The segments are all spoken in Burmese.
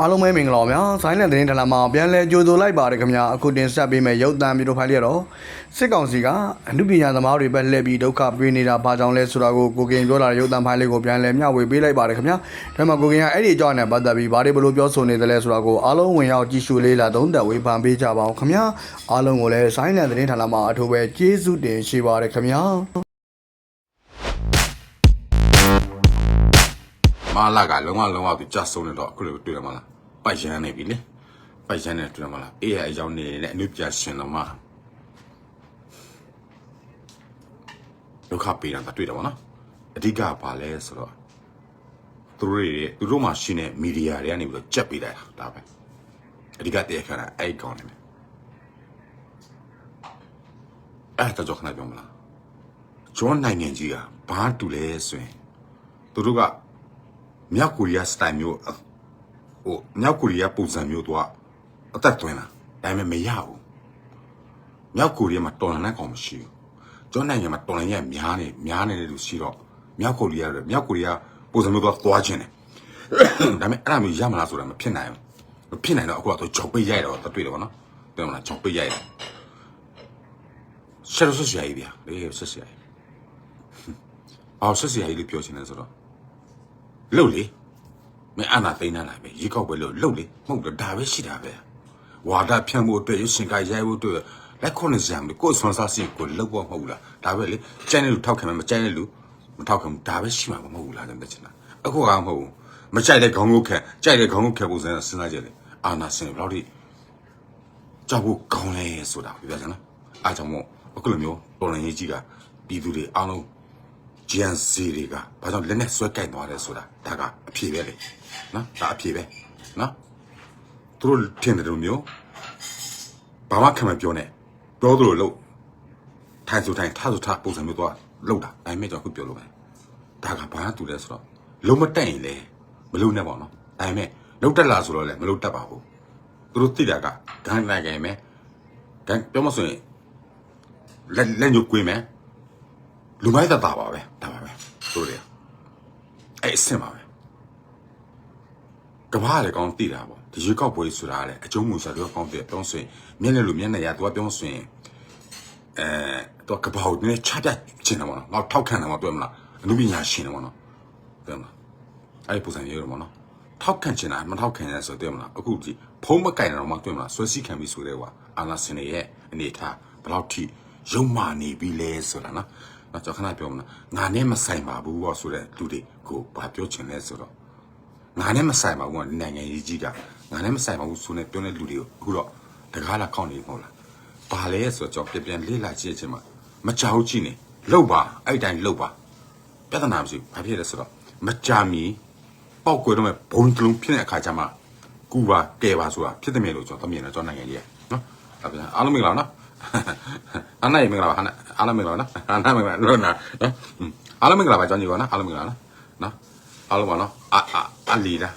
အားလုံးပဲမင်္ဂလာပါဗျာဆိုင်းလန်သတင်းဌာနမှာပြန်လည်ကြိုဆိုလိုက်ပါတယ်ခင်ဗျာအခုတင်ဆက်ပေးမယ့်ရုပ်သံဗီဒီယိုဖိုင်လေးကတော့စစ်ကောင်စီကအမှုပညာသမားတွေပဲလှည့်ပြီးဒုက္ခပေးနေတာဘာကြောင့်လဲဆိုတာကိုကိုကင်ပြောလာတဲ့ရုပ်သံဖိုင်လေးကိုပြန်လည်မျှဝေပေးလိုက်ပါတယ်ခင်ဗျာဒါမှကိုကင်ကအဲ့ဒီအကြောင်းနဲ့ပတ်သက်ပြီးဘာတွေဘလို့ပြောဆိုနေတယ်လဲဆိုတာကိုအားလုံးဝင်ရောက်ကြည့်ရှုလေးလာသုံးသပ်ဝေဖန်ပေးကြပါအောင်ခင်ဗျာအားလုံးကိုလည်းဆိုင်းလန်သတင်းဌာနမှာအထူးပဲကျေးဇူးတင်ရှိပါတယ်ခင်ဗျာ မာလာကလုံးဝလုံးဝသူကြဆုံးနေတော့အခုလိုတွေ့ရမှာလားပိုက်ရန်နေပြီလေပိုက်ရန်နေတွေ့ရမှာလားအေးအကြောင်းနေနဲ့အနုပြရှင်တော်မှာဒုက္ခပေးတာတွေ့တယ်ဗောနော်အဓိကဘာလဲဆိုတော့သူတို့တွေသူတို့မှရှိနေမီဒီယာတွေကနေပြီးတော့ကြက်ပေးလိုက်တာဒါပဲအဓိကတည်းကအဲ့ကောင်းနေမယ်အဲ့တော့ကြောက်ခဏပြောမလားကျွန်းနိုင်ငံကြီးကဘာတူလဲဆိုရင်သူတို့က မြောက်ကိုရီးယားစတိုင်မျိုးဟိုမြောက်ကိုရီးယားပုံစံမျိုးတော့အသက်သွင်းတာဒါပေမဲ့မရဘူးမြောက်ကိုရီးယားမှာတော်လန်တဲ့ကောင်မရှိဘူးကျွန်းနိုင်ငံမှာတော်လန်ရဲ့များနေများနေတယ်လို့ရှိတော့မြောက်ကိုရီးယားတွေမြောက်ကိုရီးယားပုံစံမျိုးတော့သွားခြင်းတယ်ဒါပေမဲ့အဲ့ဒါမျိုးရမလားဆိုတာမဖြစ်နိုင်ဘူးမဖြစ်နိုင်တော့အခုကတော့ကြောက်ပိတ်ရိုက်တော့တွေ့တယ်ဗောနော်တွေ့မလားကြောက်ပိတ်ရိုက်တယ်ရှယ်ဆွဆရာကြီးဗျာလေဆွဆရာကြီးအော်ဆွဆရာကြီးလို့ပြောချင်တယ်ဆိုတော့ လှုပ်လေမင်းအနာသိမ်းနေတာပဲရေကောက်ပဲလို့လှုပ်လေမဟုတ်တော့ဒါပဲရှိတာပဲဝါဒဖြန့်ဖို့အတွက်ရရှင်ကရိုက်ဖို့အတွက်လက်ခွန်နေစရာမလိုကိုယ်ဆွမ်းစားစီကိုလှုပ်ဖို့မဟုတ်ဘူးလားဒါပဲလေကြိုင်တဲ့လူထောက်ခံမယ်မကြိုင်တဲ့လူမထောက်ခံဘူးဒါပဲရှိမှာမဟုတ်ဘူးလားတဲ့ချင်တာအခုကမဟုတ်ဘူးမကြိုက်တဲ့ခေါင်းကိုခက်ကြိုက်တဲ့ခေါင်းကိုခက်ဖို့စဉ်းစားကြတယ်အာနာစင်ဘယ်လောက်ထိကြောက်ဖို့ကောင်းလဲဆိုတာပြောပြချင်နော်အားကြောင့်မို့အခုလိုမျိုးတော်လန်ရေးကြီးကပြည်သူတွေအားလုံး GNC တွေကဘာကြောင့်လက်နဲ့ဆွဲကြိုက်သွားလဲဆိုတာဒါကအဖြေပဲလေနော်ဒါအဖြေပဲနော်သူတို့ထင်တယ်လို့မျိုးဘာမှခံမပြောနဲ့ပြောသလိုလို့ထိုင်ဆိုထိုင်ထားဆိုထားပုံစံမျိုးတော့လောက်တာအဲ့မဲ့ကြောင့်ခုပြောလို့ပဲဒါကဘာတူလဲဆိုတော့လုံးမတက်ရင်လေမလုံးနဲ့ပေါ့နော်အဲ့မဲ့လုံးတက်လာဆိုတော့လေမလုံးတက်ပါဘူးသူတို့သိတာကဂန်နိုင်ကြမယ်ဂန်ပြောမဆိုရင်လက်လက်ညှိုးကွေးမယ်လူမိုက်တတာပါပဲ ဒါပါပဲတို့တယ်အဲ့အစ်စ်ပါပဲကဘာလေကောင်းတည်တာပေါ့ဒီရွေးကောက်ပွဲဆိုတာလေအကျုံးမူစားတော့ကောင်းတယ်ပြောဆိုရင်မျက်နှာလူမျက်နှာရသူကပြောဆိုရင်အဲတော့ကဘာကိုနည်းချပြချင်တယ်ပေါ့နော်ငါထောက်ခံတယ်ပေါ့တွေ့မလားအမှုပညာရှင်တယ်ပေါ့နော်တွေ့မလားအဲ့ဒီပုံစံရေးရပေါ့နော်ထောက်ခံချင်တာမထောက်ခံရဆိုတွေ့မလားအခုဒီဖုံးမကင်တော့မှတွေ့မလားဆွဲစီခံပြီးဆိုတဲ့ကွာအာနာစင်ရဲ့အနေထားဘယ်လောက်ထိရုံမာနေပြီလဲဆိုတာနော် တော့ကျွန်တော်ခဏပြောမလားငါနဲ့မဆိုင်ပါဘူးပေါ့ဆိုတဲ့လူတွေကိုဘာပြောချင်လဲဆိုတော့ငါနဲ့မဆိုင်ပါဘူးကနိုင်ငံရေးကြီးကငါနဲ့မဆိုင်ပါဘူးဆိုတဲ့ပြောတဲ့လူတွေကိုအခုတော့တကားလာကောက်နေမဟုတ်လားဘာလဲဆိုတော့ကျွန်တော်ပြန်ပြန်လေ့လာကြည့်ချင်မှာမကြောက်ကြည့်နေလှုပ်ပါအဲ့တိုင်းလှုပ်ပါပြဿနာမရှိဘူးဘာဖြစ်လဲဆိုတော့မကြာမီပောက်ကွယ်တော့မဲ့ဘုံတလုံးဖြစ်တဲ့အခါကျမှကူပါကဲပါဆိုတာဖြစ်တယ်မြေလို့ကျွန်တော်မြင်တယ်ကျွန်တော်နိုင်ငံကြီးကနော်အဲ့ဒါအားလုံးမင်္ဂလာနော် အနိုင်မင်္ဂလာပါဟာအားလုံးမင်္ဂလာနော်အနိုင်မင်္ဂလာလို့နော်အားလုံးမင်္ဂလာပါကျောင်းကြီးကောနော်အားလုံးမင်္ဂလာနော်နော်အားလုံးပါနော်အာအာလီလား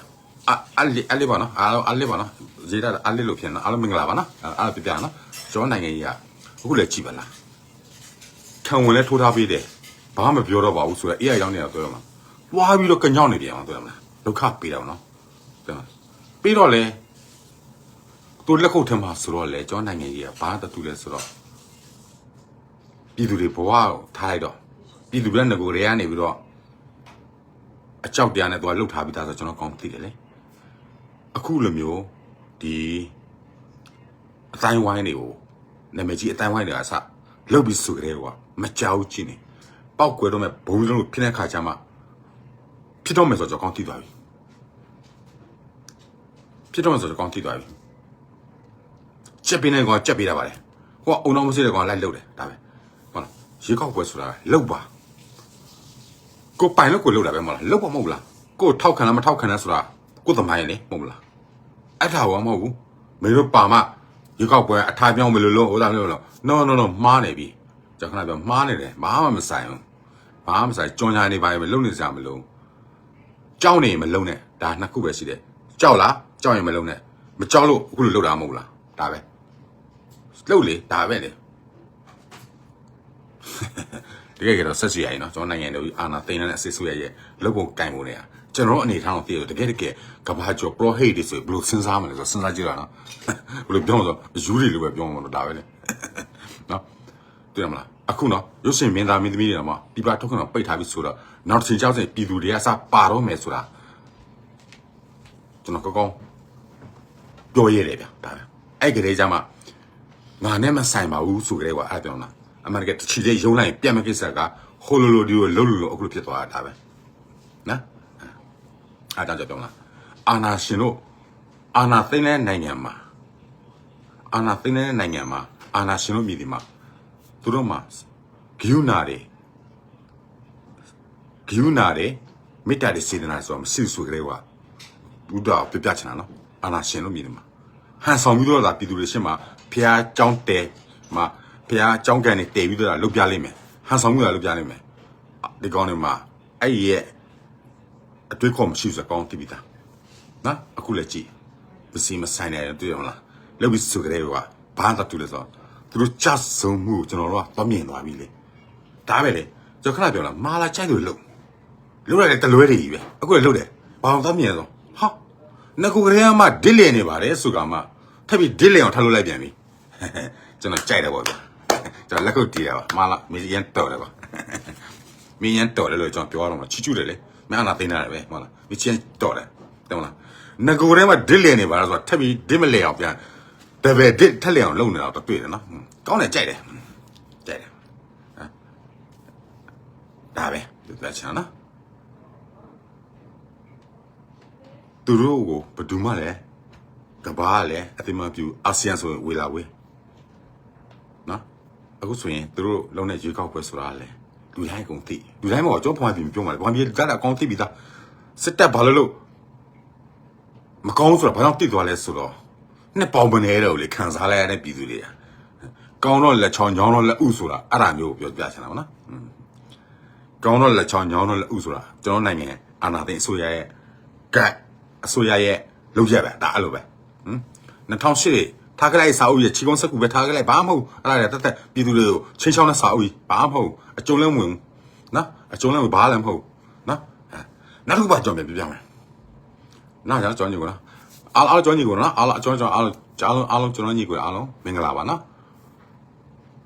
အာအလီအလီပါနော်အားလုံးအလီပါနော်ဇေတာအလီလို့ဖြစ်နော်အားလုံးမင်္ဂလာပါနော်အားပြပြနော်ကျောင်းနိုင်ငံကြီးကအခုလည်းကြည်ပါလားခံဝင်လဲထိုးထားပေးတယ်ဘာမှမပြောတော့ပါဘူးဆိုတော့ AI ရောင်းနေတာတွေ့ရမှာတွားပြီးတော့ကညောင်းနေပြန်အောင်တွေ့ရမလားဒုက္ခပေးတော့နော်တွေ့မလားပြီးတော့လေ သူလက်ခုပ်ထဲမှာဆိုတော့လေကျောင်းနိုင်ငံကြီးကဘာတူလဲဆိုတော့ပြည်သူတွေဘဝကိုထားလိုက်တော့ပြည်သူတွေငကိုတွေကနေပြီးတော့အကြောက်တရားနဲ့သူကလှုပ်ထားပြီးသားဆိုကျွန်တော်ကောင်းသိတယ်လေအခုလိုမျိုးဒီအတိုင်းဝိုင်းတွေကိုနာမည်ကြီးအတိုင်းဝိုင်းတွေကအစလှုပ်ပြီးဆိုကြတယ်ကွာမကြောက်ကြည့်နေပောက်ကွယ်တော့မဲ့ဘုံလုံးလို့ဖြစ်တဲ့ခါကျမှဖြစ်တော့မယ်ဆိုတော့ကျွန်တော်ကောင်းသိသွားပြီဖြစ်တော့မယ်ဆိုတော့ကောင်းသိသွားပြီ ချက်ပေးနေကောင်ချက်ပေးတာပါလေဟိုကအုံတော်မစေးတဲ့ကောင်လိုက်လှုပ်တယ်ဒါပဲဟုတ်လားရေကောက်ပွဲဆိုတာလှုပ်ပါကိုပိုင်လို့ကိုလှုပ်တာပဲမဟုတ်လားလှုပ်ပါမဟုတ်လားကိုထောက်ခံလားမထောက်ခံလားဆိုတာကိုသမိုင်းလေမဟုတ်လားအဲ့ဒါဘာမဟုတ်ဘူးမင်းတို့ပါမရေကောက်ပွဲအထားပြောင်းမလို့လို့ဟိုသားမျိုးလို့ no no no မှားနေပြီကျွန်တော်ခဏပြောမှားနေတယ်ဘာမှမဆိုင်ဘူးဘာမှမဆိုင်ကြွန်ညာနေပါရင်မလုံနေစရာမလိုကြောက်နေရင်မလုံနဲ့ဒါနှစ်ခုပဲရှိတယ်ကြောက်လားကြောက်ရင်မလုံနဲ့မကြောက်လို့အခုလိုလှုပ်တာမဟုတ်လားဒါပဲ လှုပ်လေဒါပဲလေတကယ်ကတော့ဆက်စီရိုင်နော်ကျွန်တော်နိုင်ငံတော်အာနာသိန်းနဲ့အစစ်ဆွေရဲ့လုပ်ပုံကင်ပုံတွေကကျွန်တော်အနေထားတော့သိတယ်တကယ်တကယ်ကဘာကျော် pro hate တွေဆိုဘယ်လိုစဉ်းစားမလဲဆိုစဉ်းစားကြည့်ရအောင်ဘယ်လိုပြောမလဲဆိုယူတွေလိုပဲပြောမှာလို့ဒါပဲလေနော်တွေ့ရမလားအခုနော်ရုပ်ရှင်မင်းသားမင်းသမီးတွေတော့ပြပထုတ်ခဏပိတ်ထားပြီဆိုတော့နောက်တစ်ချိန်ကြောက်စင်ပြည်သူတွေကစပါတော့မယ်ဆိုတာကျွန်တော်ကောကောင်းပြောရတယ်ဗျဒါပဲအဲ့ကလေးကြမှာ ငါနဲ့မဆိုင်ပါဘူးဆိုကြတယ်ကွာအဲ့ပြောလားအမေရိကတချီလေးယုံလိုက်ပြန်မကိစ္စကဟိုလိုလိုဒီလိုလှုပ်လို့လို့အခုလိုဖြစ်သွားတာဒါပဲနော်အားကြောင့်ကြောင့်ပြောမလားအာနာရှင်တို့အာနာသိမ်းတဲ့နိုင်ငံမှာအာနာသိမ်းတဲ့နိုင်ငံမှာအာနာရှင်တို့မြည်ဒီမှာသူတို့မှာဂယုနာတွေဂယုနာတွေမေတ္တာတွေစေတနာတွေဆိုတော့မရှိဘူးဆိုကြတဲ့ကွာဘုရားပြပြချင်တာနော်အာနာရှင်တို့မြည်ဒီမှာဟန်ဆောင်ပြီးတော့ဒါပြည်သူတွေရှင်းမှာ ဖះเจ้าတဲမှာဖះเจ้าကန်တွေတည်ပြီးတော့လုတ်ပြလိမ့်မယ်ဟန်ဆောင်ပြီးတော့လုတ်ပြလိမ့်မယ်ဒီကောင်းတွေမှာအဲ့ဒီရဲ့ အတွေ့အခေါ်မရှိစကောင်းတည်ပြီးသားနော်အခုလည်းကြည့်ပစီမဆိုင်တယ်တွေ့ရမလားလောက်ပြီးစုကြတယ်ကွာဘာသာတူလဲဆိုတော့သူတို့ကြဆုံမှုကိုကျွန်တော်တို့ကသွားမြင်သွားပြီလေဒါပဲလေကျွန်တော်ခဏပြောလားမာလာချိုက်လို့လုံလုံရတယ်တလွဲတွေကြီးပဲအခုလည်းလုံတယ်ဘာအောင်သွားမြင်တော့ဟာငကူကလေးကမှဒစ်လည်နေပါတယ်ဆိုကမှ ထပ်ပြီးဒစ်လည်အောင်ထားလို့လိုက်ပြန်ပြီကျွန်တော်ကြိုက်တယ်ပေါ့ဗျာကျွန်တော်လက်ကုပ်တီးတာပါမာလာမီရန်တော်တယ်ပါမင်းရန်တော်တယ်လို့ကျွန်တော်ပြောရတော့မှာချီချူတယ်လေမင်းအနာသိနေတာပဲဟုတ်လားမင်းချင်းတော်တယ်တယ်မလားငကိုထဲမှာဒစ်လည်နေပါလားဆိုတော့ထပ်ပြီးဒစ်မလဲအောင်ပြန်တပည့်ဒစ်ထက်လည်အောင်လုပ်နေတာတော့တွေ့တယ်နော်ဟွန်းကောင်းတယ်ကြိုက်တယ်ကြိုက်တယ်ဟမ်ဒါပဲဒီသက်ချာနော်သူတို့ကိုဘယ်သူမှလည်း ကဘာလည်းအတိမပြူအာဆီယံဆိုရင်ဝေလာဝေးနော်အခုဆိုရင်သူတို့လုံးတဲ့ရွေးကောက်ပွဲဆိုတာလည်းလူတိုင်းကုန်သိလူတိုင်းမဟုတ်ကျွန်တော်ဖွားပြီးပြောမှာလေဘာမြေကလည်းအကောင်းသိပြီးသားစစ်တပ်ဘာလို့လို့မကောင်းဆိုတာဘာကြောင့်တိသွားလဲဆိုတော့နှစ်ပေါင်မနေတော့လေခံစားလိုက်ရတဲ့ပြည်သူတွေကကောင်းတော့လက်ချောင်းညောင်းတော့လက်ဥဆိုတာအဲ့ဒါမျိုးကိုပြောပြချင်တာပါနော်อืมကောင်းတော့လက်ချောင်းညောင်းတော့လက်ဥဆိုတာကျွန်တော်နိုင်ငံအာဏာသိမ်းအစိုးရရဲ့ကတ်အစိုးရရဲ့လုပ်ရက်ပဲဒါအဲ့လိုပဲဟမ် 2008ထားကြလိုက်စာအုပ်ရဲ့ချီကုန်းစက်ကူပဲထားကြလိုက်ဘာမှမဟုတ်အဲ့ဒါတက်တက်ပြည်သူတွေကိုချင်းချောင်းတဲ့စာအုပ်ကြီးဘာမှမဟုတ်အကျုံးလည်းမဝင်ဘူးနော်အကျုံးလည်းဘာလည်းမဟုတ်နော်နောက်တစ်ခုပါကြောင်ပြပြပြမယ်နားကြကြောင်ညီကိုလားအားအားကြောင်ညီကိုနော်အားအားကြောင်ကြောင်အားအားလုံးအားလုံးကျွန်တော်ညီကိုအားလုံးမင်္ဂလာပါနော်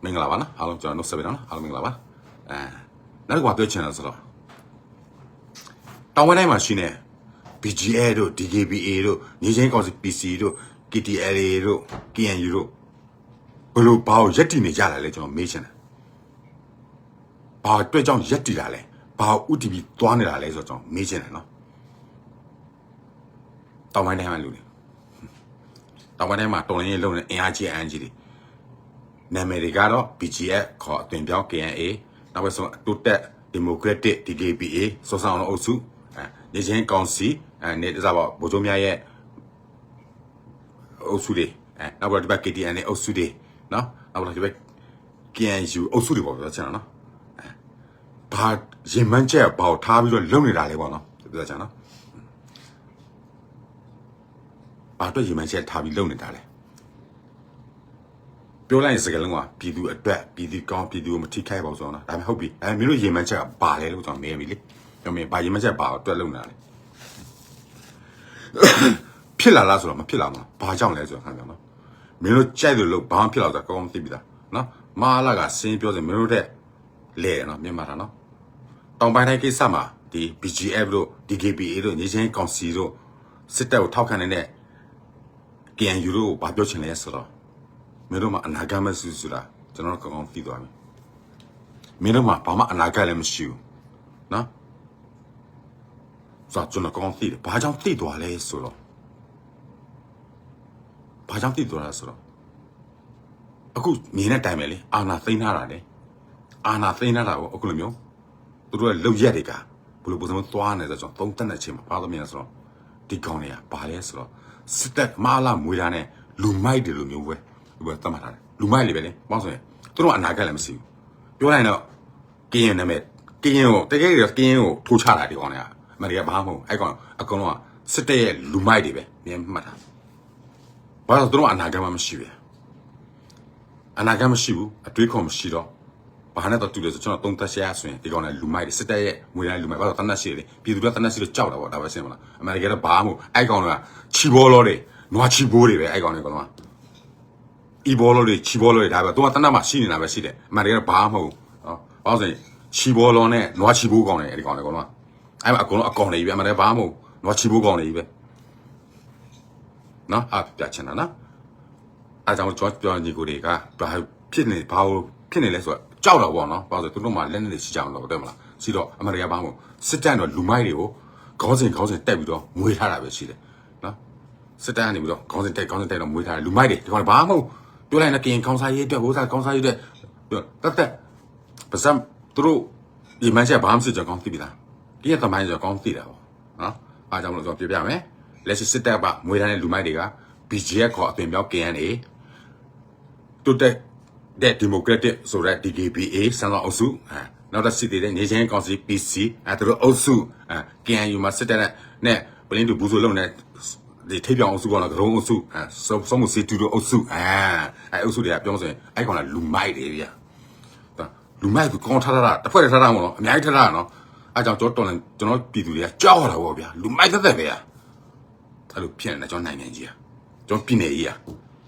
မင်္ဂလာပါနော်အားလုံးကျွန်တော်နှုတ်ဆက်ပေးနော်အားလုံးမင်္ဂလာပါအဲနောက်တစ်ခုပါပြောချင်တာဆိုတော့တောင်ဝဲတိုင်းမှာရှိနေ BGA တို့ DKBA တို့ညီချင်းကောင်စီ PC တို့ KTLA တို့ KNU တို့ဘယ်လိုဘာကိုရက်တည်နေကြတာလဲကျွန်တော်မေးချင်တယ်ဘာအတွက်ကြောင့်ရက်တည်တာလဲဘာဥတီပြီးသွားနေတာလဲဆိုတော့ကျွန်တော်မေးချင်တယ်နော်တောင်ပိုင်းတိုင်းမှာလူတွေတောင်ပိုင်းတိုင်းမှာတော်လိုင်းရေးလုံးနဲ့အင်အားကြီးအန်ကြီးတွေနာမည်တွေကတော့ BGF ခေါ်အသွင်ပြောင်း KNA နောက်ပဲဆိုတိုတက် Democratic DKBA စောဆောင်အောင်အုပ်စုအဲညီချင်းကောင်စီ အဲနေစားပါဗိုလ်ချုပ်များရဲ့အုပ်စုတွေအဲနောက်ပြီးတော့ဒီဘက် KTN နဲ့အုပ်စုတွေနော်နောက်ပြီးတော့ဒီဘက် KNU အုပ်စုတွေပေါ့ပြောချင်တာနော်အဲဘာရင်မန်းချက်ဘာကိုထားပြီးတော့လုံနေတာလဲပေါ့နော်ပြောချင်နော်ဘာအတွက်ရင်မန်းချက်ထားပြီးလုံနေတာလဲပြောလိုက်ရင်စကားလုံးကပြည်သူအတွက်ပြည်သူကောင်းပြည်သူကိုမထိခိုက်ပါဘူးဆိုတော့နော်ဒါပေမဲ့ဟုတ်ပြီအဲမင်းတို့ရင်မန်းချက်ကဘာလဲလို့ကျွန်တော်မေးပြီလေကျွန်တော်မေးဘာရင်မန်းချက်ဘာအတွက်လုံနေတာလဲ ဖြစ်လာလားဆိုတော့မဖြစ်လာဘူး။ဘာကြောင့်လဲဆိုတော့ခံကြနော်။မင်းတို့ကြိုက်တယ်လို့ဘာမှဖြစ်လာဆိုတော့ကောင်းကောင်းသိပြီသား။နော်။မာလာကစင်းပြောစင်မင်းတို့တဲ့လဲနော်မြန်မာတာနော်။တောင်ပိုင်းတိုင်းကိစ္စမှာဒီ BGF တို့ DKBA တို့ညီချင်းကောင်စီတို့စစ်တပ်ကိုထောက်ခံနေတဲ့ KNU တို့ကိုဘာပြောချင်လဲဆိုတော့မင်းတို့မှာအနာဂတ်မရှိဘူးဆိုတာကျွန်တော်တို့ကောင်းကောင်းသိသွားပြီ။မင်းတို့မှာဘာမှအနာဂတ်လည်းမရှိဘူး။နော်။ ဆိုတော့ကျွန်တော်ကောင်းကောင်းသိတယ်။ဘာကြောင့်သိသွားလဲဆိုတော့ဘာကြောင့်တိသွားတာဆိုတော့အခုမြင်တဲ့အတိုင်းပဲလေအာနာသိမ်းထားတာလေအာနာသိမ်းထားတာကိုအခုလိုမျိုးသူတို့ရဲ့လုံရက်တွေကဘယ်လိုပုံစံမျိုးသွားနေလဲဆိုတော့သုံးတက်တဲ့အချိန်မှာဘာလို့မြင်လဲဆိုတော့ဒီကောင်တွေကဘာလဲဆိုတော့စစ်တပ်မလာမွေးတာနဲ့လူမိုက်တယ်လို့မျိုးပဲဒီဘက်သတ်မှတ်ထားတယ်လူမိုက်လေပဲလေပေါင်းဆိုရင်သူတို့ကအနာဂတ်လည်းမရှိဘူးပြောလိုက်တော့ကင်းရင်နာမည်ကင်းရင်ကိုတကယ်ကင်းရင်ကိုထိုးချတာဒီကောင်တွေက အမေရိကဘာမှမဟုတ်အဲ့ကောင်အကောင်လုံးကစစ်တပ်ရဲ့လူမိုက်တွေပဲမြင်မှတ်တာဘာလို့သူတို့အနာဂတ်မှမရှိပဲအနာဂတ်မရှိဘူးအတွေးခေါ်မရှိတော့ဘာနဲ့တော့တူလဲဆိုကျွန်တော်သုံးသက်ရှာဆိုရင်ဒီကောင်လည်းလူမိုက်တယ်စစ်တပ်ရဲ့ငွေတိုင်းလူမိုက်ဘာလို့တနတ်ရှိတယ်ပြည်သူတွေကတနတ်ရှိလို့ကြောက်တာပေါ့ဒါပဲရှင်းမလားအမေရိကန်ကဘာမှမဟုတ်အဲ့ကောင်ကချီဘောလောတွေနွားချီဘိုးတွေပဲအဲ့ကောင်တွေကောင်ကအီဘောလောတွေချီဘောလောတွေဒါပဲသူကတနတ်မှာရှိနေတာပဲရှိတယ်အမေရိကန်ကဘာမှမဟုတ်နော်ဘာလို့ဆိုရင်ချီဘောလောနဲ့နွားချီဘိုးကောင်တွေအဲ့ဒီကောင်တွေကောင်က အဲ့မှာအကုန်လုံးအကောင်တွေကြီးပဲအမေရိကန်ဘာမှမဟုတ်နွားချီဘိုးကောင်တွေကြီးပဲနော်အပြချင်တာနော်အဲကြောင့်ကျွန်တော်ပြောညီကိုတွေကဘာဖြစ်နေဘာလို့ဖြစ်နေလဲဆိုတော့ကြောက်တော့ဗောနော်ဘာလို့လဲသူတို့မှလက်နဲ့ရှိကြအောင်တော့တဲ့မလားရှိတော့အမေရိကဘာမှမစစ်တပ်တော့လူမိုက်တွေကိုခေါင်းစဉ်ခေါင်းစဉ်တက်ပြီးတော့မွေးထားတာပဲရှိတယ်နော်စစ်တပ်ကနေပြီးတော့ခေါင်းစဉ်တက်ခေါင်းစဉ်တက်တော့မွေးထားတယ်လူမိုက်တွေဒီကောင်ဘာမှမဟုတ်ပြောလိုက်ရင်ကင်ခေါင်းစားရေးအတွက်ဘိုးစားခေါင်းစားရေးအတွက်တက်တက်ပါစံသူတို့ဒီမန်ချက်ဘာမှစစ်ကြောင်ကောင်းသိပြီလား ဒီကတမိုင်းကြောင်ကောင်းသိတာဗောနော်အားကြောင့်လို့ကျွန်တော်ပြပြမယ်လက်ရှိစစ်တပ်ကမွေးထားတဲ့လူမိုက်တွေက BGF ခေါ်အသွင်ပြောင်း KNA တိုတက်တဲ့ဒီမိုကရက်တစ်ဆိုတဲ့ DGBA ဆန်တော်အုပ်စုအဲနောက်တစ်စီတည်တဲ့နေချင်းကောင်စီ PC အဲသူတို့အုပ်စုအဲ KNU မှာစစ်တပ်နဲ့နဲ့ပလင်းတူဘူးဆိုလုံးနဲ့ဒီထိပ်ပြောင်အုပ်စုကတော့ဂရုံးအုပ်စုအဲစုံစုံမှုစီတူတို့အုပ်စုအဲအဲအုပ်စုတွေကပြောဆိုရင်အဲ့ကောင်ကလူမိုက်တွေဗျာဒါလူမိုက်ကကောင်းထားတာတစ်ဖွဲ့ထားတာမဟုတ်တော့အများကြီးထားတာနော် အဲကြောင့်ကျွန်တော်တော်တယ်ကျွန်တော်ပြည်သူတွေကကြောက်ရတာပေါ့ဗျာလူမိုက်သက်သက်ပဲဗျာအဲ့လိုဖြစ်နေတယ်ကျွန်တော်နိုင်ငံကြီးอ่ะကျွန်တော်ပြည်နယ်ကြီးอ่ะ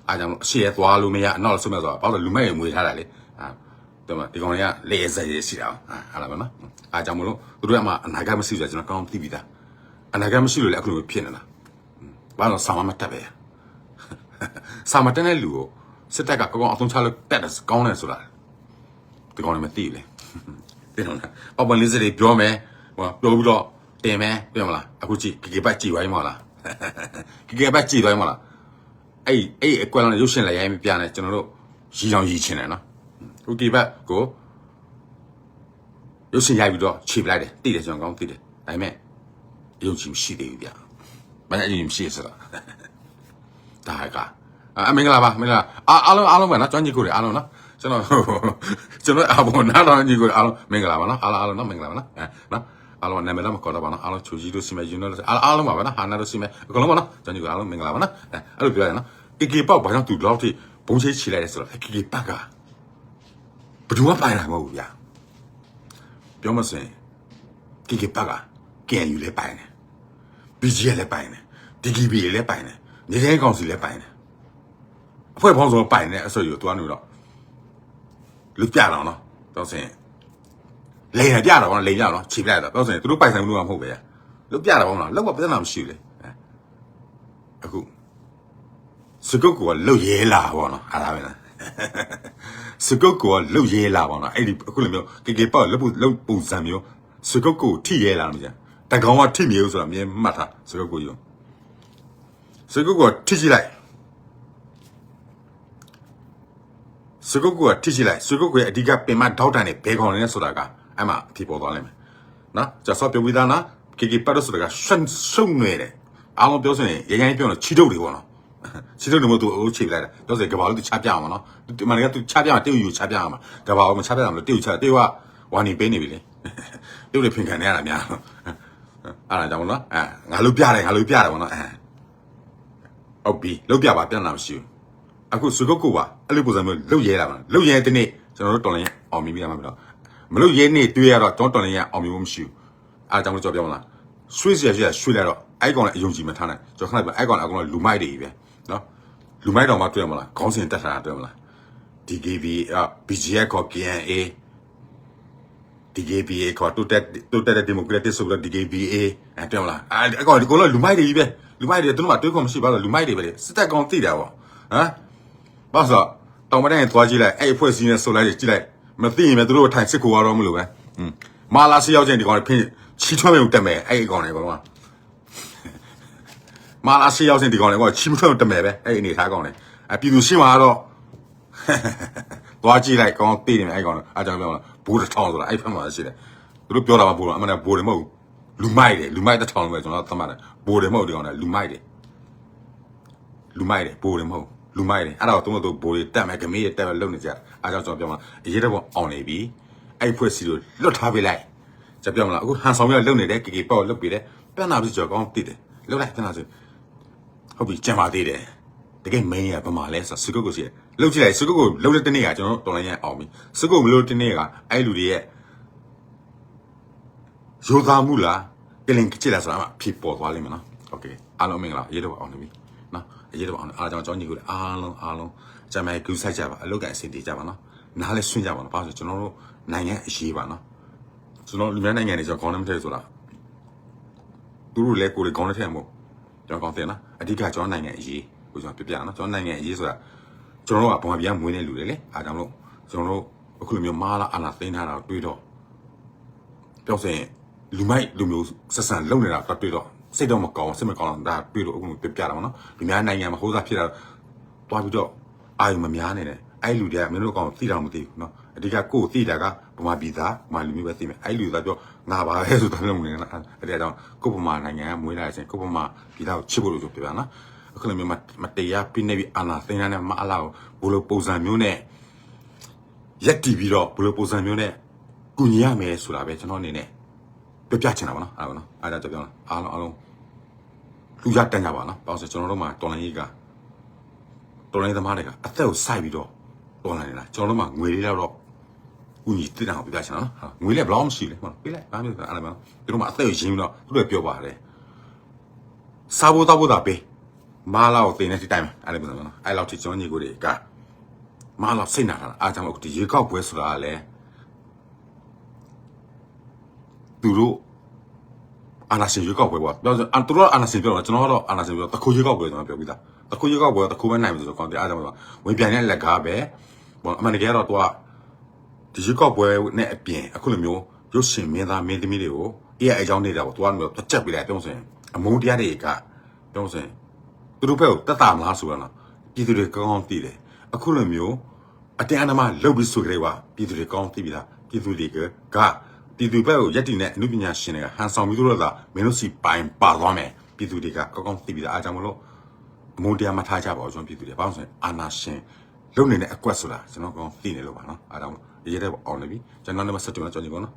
အားကြောင့်အရှေ့သွားလို့မရအနောက်ဆုံးမဆိုတော့ဘာလို့လူမဲ့ရမွေထားတာလေအာဒီမှာဒီကောင်တွေကလေစက်ရရှိတာအာဟာလာမနော်အားကြောင့်မလို့သူတို့ကမှအနာဂတ်မရှိဆိုကျွန်တော်ကောင်းသိပြီသားအနာဂတ်မရှိလို့လည်းအခုလိုဖြစ်နေတာဘာလို့ဆောင်းမတက်ပဲဆောင်းမတက်တဲ့လူကိုစစ်တပ်ကကောင်းကောင်းအသုံးချလို့တက်တယ်ကောင်းတယ်ဆိုတာဒီကောင်လည်းမသိဘူးလေ တင်တော့ပေါ့ပန်လေးစတွေပြောမယ်ဟိုပြောပြီးတော့တင်မယ်ပြောမလားအခုကြည့်ကေကေပတ်ကြည့်ဝိုင်းမလားကေကေပတ်ကြည့်ဝိုင်းမလားအဲ့အဲ့အကွက်လုံးရုပ်ရှင်လည်းရိုင်းမပြနဲ့ကျွန်တော်တို့ရီအောင်ရီချင်တယ်နော်ဟိုဒီဘက်ကိုရုပ်ရှင်ရိုက်ပြီးတော့ခြေပလိုက်တယ်တိတယ်ကျွန်တော်ကောင်းတိတယ်ဒါပေမဲ့အယုံကြည်မရှိသေးဘူးဗျမနေ့အယုံမရှိစတာဒါကအမင်္ဂလာပါမင်္ဂလာအားအားလုံးအားလုံးပဲနော်ကျွမ်းကြီးကိုတွေအားလုံးနော် ကျွန်တော်ကျွန်တော်အဘောနာတော်ကြီးကိုအားလုံးမင်္ဂလာပါနော်အားလုံးအားလုံးနော်မင်္ဂလာပါနော်အဲနော်အားလုံးနာမည်တော့မခေါ်တော့ပါနော်အားလုံးချူကြီးတို့စီမဲယူနိုတို့အားအားလုံးပါပဲနော်ဟာနာတို့စီမဲအကုန်လုံးပါနော်ကျွမ်းကြီးကိုအားလုံးမင်္ဂလာပါနော်အဲအဲ့လိုပြောရနော်ကေကေပေါက်ဘာကြောင့်သူတော့ထိဘုံချိတ်ချလိုက်လဲဆိုတော့ကေကေပတ်ကဘယ်သူမှပိုင်တာမဟုတ်ဘူးဗျာပြောမစင်ကေကေပတ်ကကန်ယူလဲပိုင်တယ် BGL လည်းပိုင်တယ် DGB လည်းပိုင်တယ်နေတဲ့ကောင်စီလည်းပိုင်တယ်အဖွဲ့ပေါင်းစုံပိုင်တဲ့အဆွေကိုတွားနေတော့ လူပြတော့နော်တော့စင်လေရပြတော့နော်လေရတော့ခြေပြတော့တော့စင်သူတို့ပိုင်ဆိုင်မှုတော့မဟုတ်ပဲလူပြတော့နော်လောက်ပါပြဿနာမရှိဘူးလေအခုစကုတ်ကလုတ်ရဲလာပေါ့နော်အားလားပဲလားစကုတ်ကလုတ်ရဲလာပေါ့နော်အဲ့ဒီအခုလိုမျိုးကေကေပေါ့လုတ်ဖို့လုတ်ပုံစံမျိုးစကုတ်ကိုထိရဲလာလို့ကြာတကောင်ကထိမြေလို့ဆိုတာမြင်မှတ်ထားစကုတ်ကိုယူစကုတ်ကထိကြည့်လိုက် စကုတ်ကထိကြည့်လိုက်စကုတ်ကအဓိကပင်မထောက်တန်နေဘဲခေါင်နေဆိုတာကအဲ့မှာအဖြစ်ပေါ်သွားလိမ့်မယ်နော်ကျဆော့ပြောပြီးသားနော်ကေကေပတ်လို့ဆိုတာကရှုံရှုံနေတယ်အားလုံးပြောဆိုရင်ရရင်ပြောလို့ချီတုပ်တွေပေါ့နော်ချီတုပ်နေမို့သူအိုးချိလိုက်တာပြောစကဘာလို့သူချပြအောင်မနော်ဒီမှာလည်းသူချပြအောင်တေးယူချပြအောင်မှာကဘာအောင်မချပြအောင်လို့တေးယူချတေးကဝါနေပေးနေပြီလေတေးတွေဖင်ခံနေရတာများအဲ့ဒါကြောင့်မလို့အဲငါလို့ပြတယ်ငါလို့ပြတယ်ဗောနော်အဲဟုတ်ပြီလုတ်ပြပါပြန်လာမရှိဘူး အခုဆွေပုတ်ကိုပါအဲ့လိုပုံစံမျိုးလုတ်ရဲတာပါလုတ်ရဲတဲ့နေ့ကျွန်တော်တို့တော်လိုင်းအောင်မြင်မိတာမှမလို့မလုတ်ရဲနေ့တွေ့ရတော့ကျွန်တော်တော်လိုင်းရအောင်မြင်ဖို့မရှိဘူးအားကြောင့်ကျွန်တော်ပြောမလားဆွေးစရာရှိတာဆွေးလိုက်တော့အဲ့ကောင်လည်းအယုံကြည်မထားနိုင်ကျွန်တော်ခဏပဲအဲ့ကောင်လည်းအကောင်လည်းလူမိုက်တွေကြီးပဲနော်လူမိုက်တော်မှတွေ့ရမလားခေါင်းစဉ်တက်ထားတာတွေ့မလား DGB BGF က KNA DGBA ကတူတက်တူတက်တဲ့ဒီမိုကရက်တစ်ဆိုပြီးတော့ DGBA အဲ့တွေ့မလားအဲ့ကောင်ဒီကောင်လည်းလူမိုက်တွေကြီးပဲလူမိုက်တွေသူတို့မှတွေးခွင့်မရှိပါဘူးလူမိုက်တွေပဲစစ်တပ်ကောင်သိတာပေါ့ဟမ် ဘာလို့ဆိုတော့တောင်မတိုင်းသွားကြည့်လိုက်အဲ့အဖွဲ့စည်းနဲ့ဆိုလိုက်ကြည့်လိုက်မသိရင်လည်းသူတို့ထိုင်စစ်ကိုရတော့မလို့ပဲဟွန်းမာလာစီရောက်ချင်းဒီကောင်တွေဖင်းချီထွန်းမြုံတက်မယ်အဲ့ဒီကောင်တွေကောင်ကမာလာစီရောက်ချင်းဒီကောင်တွေကချီမထွန်းတမယ်ပဲအဲ့ဒီအနေထားကောင်တွေအပြည်သူရှင်းမှာတော့သွားကြည့်လိုက်ကောင်းသိနေမယ်အဲ့ကောင်အားကြောင့်ပြောမှာဘူတစ်ထောင်ဆိုတာအဲ့ဖက်မှာရှိတယ်သူတို့ပြောတာကဘူတော့အမှန်တဘူတယ်မဟုတ်လူမိုက်တယ်လူမိုက်တစ်ထောင်ပဲကျွန်တော်သတ်မှတ်တယ်ဘူတယ်မဟုတ်ဒီကောင်ကလူမိုက်တယ်လူမိုက်တယ်ဘူတယ်မဟုတ် လူမိုက်တယ်အဲ့ဒါတော့သူတို့ဘူတွေတက်မယ်ဂမေးတက်မယ်လုံနေကြအားကြောင့်ကျွန်တော်ပြောမှာအရေးတော့အောင်နေပြီအဲ့ဖွဲ့စီကိုလွတ်ထားပေးလိုက်ကြပြောမလားအခုဟန်ဆောင်ရလုံနေတယ်ကေကေပေါ့လွတ်ပေးတယ်ပြန်လာပြီးကြော်ကောင်းသိတယ်လွတ်လိုက်ပြန်လာဆို ဟုတ်ပြီကြံပါသေးတယ်တကယ် main ရဗမာလဲဆိုစကုတ်ကိုရှိတယ် လှုပ်ကြည့်လိုက်စကုတ်ကိုလှုပ်တဲ့တနေ့ကကျွန်တော်တော်လိုင်းရအောင်ပြီစကုတ်မလို့တနေ့ကအဲ့လူတွေရဲ့ရိုးသားမှုလားကလင်ကြည့်လားဆိုတာအဖြစ်ပေါ်သွားလိမ့်မယ်နော်โอเคအားလုံးမင်္ဂလာရေးတော့အောင်နေပြီနော် ရေးတော့အောင်အားကြောင့်ကျွန်တော်ညီကိုအားလုံးအားလုံးဂျမိုင်ကူဆိုင်ကြပါအလုပ်ကအစီအစဉ်ကြပါနော်နားလဲဆွင့်ကြပါနော်ဘာလို့ကျွန်တော်တို့နိုင်ငံအရေးပါနော်ကျွန်တော်လူများနိုင်ငံတွေကျွန်တော်ခေါင်းနဲ့မထည့်ဆိုတာသူတို့လည်းကိုယ်လည်းခေါင်းနဲ့ထည့်မို့ကျွန်တော်ကောင်းတယ်နော်အဓိကကျွန်တော်နိုင်ငံအရေးကိုကျွန်တော်ပြပြနော်ကျွန်တော်နိုင်ငံအရေးဆိုတာကျွန်တော်တို့ကဘုံပြန်မွေးနေလူတွေလေအားကြောင့်မလို့ကျွန်တော်တို့အခုလိုမျိုးမာလာအာနာသိန်းထားတာတွေ့တော့ပြောစင်လူမိုက်လူမျိုးဆက်ဆံလုံနေတာတော့တွေ့တော့ စိတ်တော့မကောင်းစိတ်မကောင်းတော့ဒါတွေ့လို့အခုလိုပြပြတာပေါ့နော်လူများနိုင်ငံမှာဟိုးစားဖြစ်တာတွားပြီးတော့အာယုံမများနေတယ်အဲ့လူတွေကမင်းတို့ကောင်သိတာမသိဘူးနော်အဓိကကိုယ်သိတာကဗမာပြည်သားဗမာလူမျိုးပဲသိမယ်အဲ့လူသားပြောငါပါပဲဆိုတာလုံးနေလားအဲ့ဒါကြောင့်ကိုယ်ဗမာနိုင်ငံကမွေးလာတဲ့အချိန်ကိုယ်ဗမာပြည်သားကိုချစ်ဖို့လို့ပြောပြတာနော်အခုလိုမျိုးမမတရားပြနေပြီးအာနာသိန်းတဲ့မအလာကိုဘလိုပုံစံမျိုးနဲ့ရက်တီပြီးတော့ဘလိုပုံစံမျိုးနဲ့ကုညီရမယ်ဆိုတာပဲကျွန်တော်အနေနဲ့ပြပြချင်တာပါနော်အဲ့ဒါပါနော်အဲ့ဒါကြောင့်ပြောအားလုံးအားလုံး လူရတန်းကြပါနော်ပေါ့ဆိုကျွန်တော်တို့မှာတော်လိုင်းကြီးကတော်လိုင်းသမားတွေကအသက်ကိုစိုက်ပြီးတော့တော်လိုင်းနေတာကျွန်တော်တို့မှာငွေလေးတော့ကုညီတည်တာကိုပြပြချင်တာနော်ဟာငွေလေးဘယ်လောက်မရှိလဲဟုတ်ပြလိုက်ဘာမျိုးအဲ့ဒါပါနော်ဒီလိုမှအသက်ကိုရင်းပြီးတော့သူတို့ပြောပါတယ်စားဖို့တောက်ဖို့သာပေးမာလာကိုတင်တဲ့ဒီတိုင်းပဲအဲ့လိုမျိုးနော်အဲ့လောက်ထိကျွန်တော်ညီကိုတွေကမာလာစိတ်နာတာအားကြောင့်အခုဒီရေကောက်ပွဲဆိုတာကလည်းသူတို့ အာနာရှင်ရေကောက်ပွဲပေါ့ပြောဆိုအန်သူတို့အာနာရှင်ပြောတော့ကျွန်တော်ကတော့အာနာရှင်ပြောတခုရေကောက်ပွဲကျွန်တော်ပြောပြီးသားတခုရေကောက်ပွဲတခုပဲနိုင်ပြီဆိုတော့ကောင်းတယ်အားကြောင့်ဝင်ပြန်တဲ့လက်ကားပဲဘောအမှန်တကယ်တော့သူကဒီရေကောက်ပွဲနဲ့အပြင်အခုလိုမျိုးရုပ်ရှင်မင်းသားမင်းသမီးတွေကိုအေးအကြောင်းနေတာပေါ့သူကမျိုးတစ်ချက်ပြလိုက်ပြောဆိုရင်အမုန်းတရားတွေကပြောဆိုရင်သူတို့ဘက်ကိုတက်တာမလားဆိုတော့နော်ပြည်သူတွေကောင်းကောင်းသိတယ်အခုလိုမျိုးအတင်းအဓမ္မလှုပ်ပြီးဆိုကြတယ်ကွာပြည်သူတွေကောင်းသိပြီလားပြည်သူတွေကက ပြည်သူဘက်ကိုယက်တီနဲ့အမှုပညာရှင်တွေကဟန်ဆောင်ပြီးတော့ကမင်းတို့စီပိုင်ပါသွားမယ်ပြည်သူတွေကကောင်းကောင်းသိပြီလားအားကြောင့်မလို့အမုန်းတရားမထားကြပါဘူးကျွန်တော်ပြည်သူတွေဘာလို့ဆိုရင်အာနာရှင်လုံနေတဲ့အကွက်ဆိုတာကျွန်တော်ကောင်းသိနေလို့ပါနော်အားကြောင့်ရေးတဲ့အောင်နေပြီကျွန်တော်လည်းမဆက်တယ်နော်ကျွန်တော်ညီကောနော်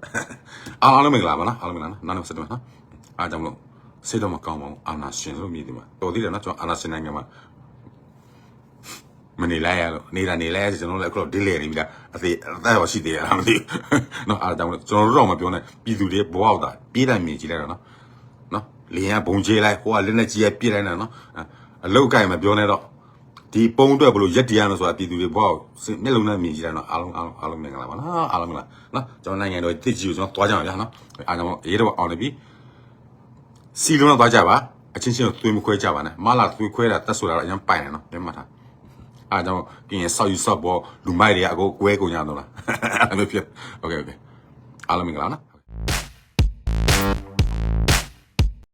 အားလုံးမင်္ဂလာပါနော်အားလုံးမင်္ဂလာနော်နောက်လည်းဆက်တယ်နော်အားကြောင့်မလို့စိတ်တော့မကောင်းပါဘူးအာနာရှင်လို့မြည်တယ်မှာတော်သေးတယ်နော်ကျွန်တော်အာနာရှင်နိုင်ငံမှာ မနေလိုက်ရလို့နေတာနေလိုက်ရကျွန်တော်လည်းအခုတော့ဒီလေနေပြီလားအသေးအသက်ရောရှိသေးရလားမသိဘူးနော်အားကြောင့်ကျွန်တော်တို့တော့မပြောနဲ့ပြည်သူတွေဘဝောက်တာပြေးတယ်မြင်ကြည့်လိုက်တော့နော်နော်လင်းကဘုံချေးလိုက်ဟိုကလက်နဲ့ကြီးရပြေးလိုက်တယ်နော်အလုတ်ကိုင်မပြောနဲ့တော့ဒီပုံအတွက်ဘလို့ရက်တရားလို့ဆိုတာပြည်သူတွေဘဝမျက်လုံးနဲ့မြင်ကြည့်လိုက်တော့အားလုံးအားလုံးအားလုံးမင်္ဂလာပါနော်အားလုံးမင်္ဂလာနော်ကျွန်တော်နိုင်ငံတော်တည်ကြည်ကိုကျွန်တော်တွားကြအောင်ဗျာနော်အားကြောင့်ရေးတော့အောင်နေပြီစီလုံးတော့သွားကြပါအချင်းချင်းကိုသွေးမခွဲကြပါနဲ့မလာသွေးခွဲတာတက်ဆိုတာတော့အရင်ပိုင်တယ်နော်ပြန်မှတ်ထား အားကြောင့်ပြင်ဆောက်ယူဆော့ဘောလူမိုက်တွေကအကိုကွဲကုန်ကြတော့လားအဲ့လိုဖြစ်โอเคโอเคအားလုံးမင်္ဂလာနော်